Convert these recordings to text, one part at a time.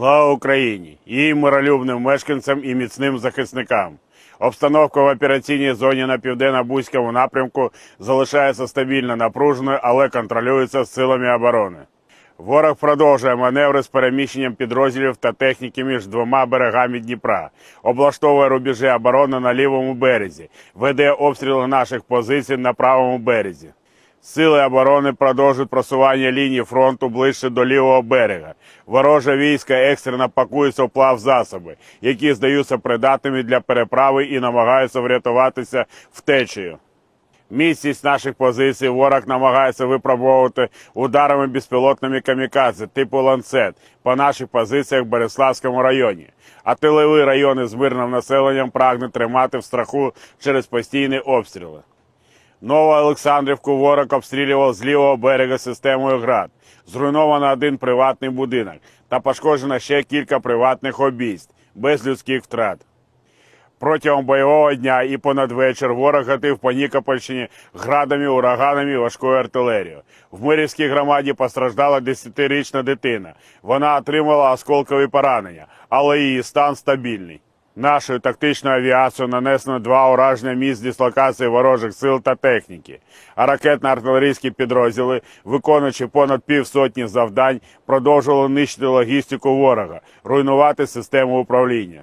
Слава Україні! Її миролюбним мешканцям і міцним захисникам. Обстановка в операційній зоні на південно-бузькому напрямку залишається стабільно напруженою, але контролюється силами оборони. Ворог продовжує маневри з переміщенням підрозділів та техніки між двома берегами Дніпра, облаштовує рубежі оборони на лівому березі, веде обстріли наших позицій на правому березі. Сили оборони продовжують просування лінії фронту ближче до лівого берега. Вороже війська екстрено пакуються в плав засоби, які здаються придатними для переправи і намагаються врятуватися втечею. Місцість наших позицій ворог намагається випробовувати ударами безпілотними камікадзе типу ланцет по наших позиціях в Береславському районі. А тилові райони з мирним населенням прагне тримати в страху через постійні обстріли. Новоолександрівку ворог обстрілював з лівого берега системою ГРАД. Зруйновано один приватний будинок та пошкоджено ще кілька приватних обійсть без людських втрат. Протягом бойового дня і понад вечір ворог гатив по Нікопольщині градами, ураганами і важкою артилерією. В Мирівській громаді постраждала 10-річна дитина. Вона отримала осколкові поранення, але її стан стабільний. Нашою тактичною авіацією нанесено два ураження місць дислокації ворожих сил та техніки. А ракетно-артилерійські підрозділи, виконуючи понад півсотні завдань, продовжували нищити логістику ворога, руйнувати систему управління.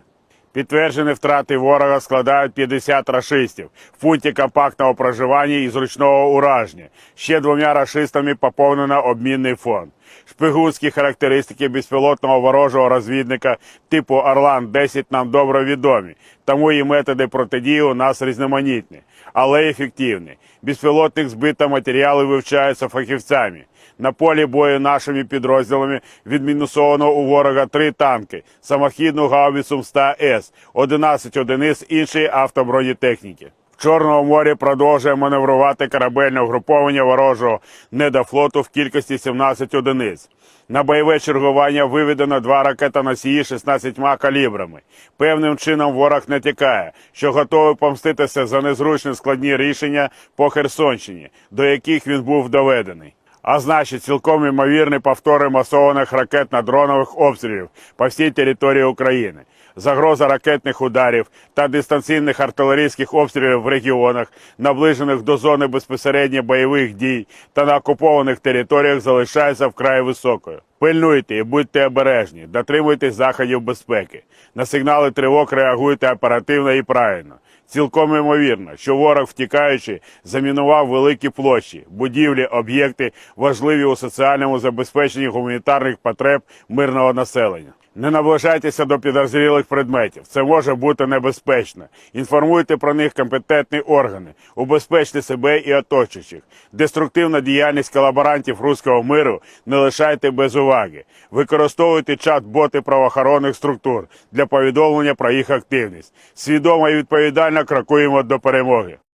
Підтверджені втрати ворога складають 50 рашистів в пункті компактного проживання і зручного ураження. Ще двома рашистами поповнено обмінний фонд. Шпигунські характеристики безпілотного ворожого розвідника типу Орлан-10 нам добре відомі, тому і методи протидії у нас різноманітні, але ефективні. Безпілотник збито матеріали вивчаються фахівцями. На полі бою нашими підрозділами відмінусовано у ворога три танки, самохідну гаубицю МСТА-С, 11 одиниць іншої автобронетехніки. В Чорному морі продовжує маневрувати корабельне угруповання ворожого недофлоту в кількості 17 одиниць. На бойове чергування виведено два ракетоносії 16 калібрами. Певним чином ворог не що готовий помститися за незручні складні рішення по Херсонщині, до яких він був доведений. А значить, цілком ймовірні повтори масованих ракетно-дронових обстрілів по всій території України. Загроза ракетних ударів та дистанційних артилерійських обстрілів в регіонах, наближених до зони безпосередньо бойових дій та на окупованих територіях, залишається вкрай високою. Пильнуйте і будьте обережні, дотримуйтесь заходів безпеки. На сигнали тривог реагуйте оперативно і правильно. Цілком ймовірно, що ворог, втікаючи, замінував великі площі, будівлі, об'єкти, важливі у соціальному забезпеченні гуманітарних потреб мирного населення. Не наближайтеся до підозрілих предметів. Це може бути небезпечно. Інформуйте про них компетентні органи, убезпечте себе і оточуючих. Деструктивна діяльність колаборантів руського миру не лишайте без уваги. Використовуйте чат-боти правоохоронних структур для повідомлення про їх активність. Свідомо і відповідально крокуємо до перемоги.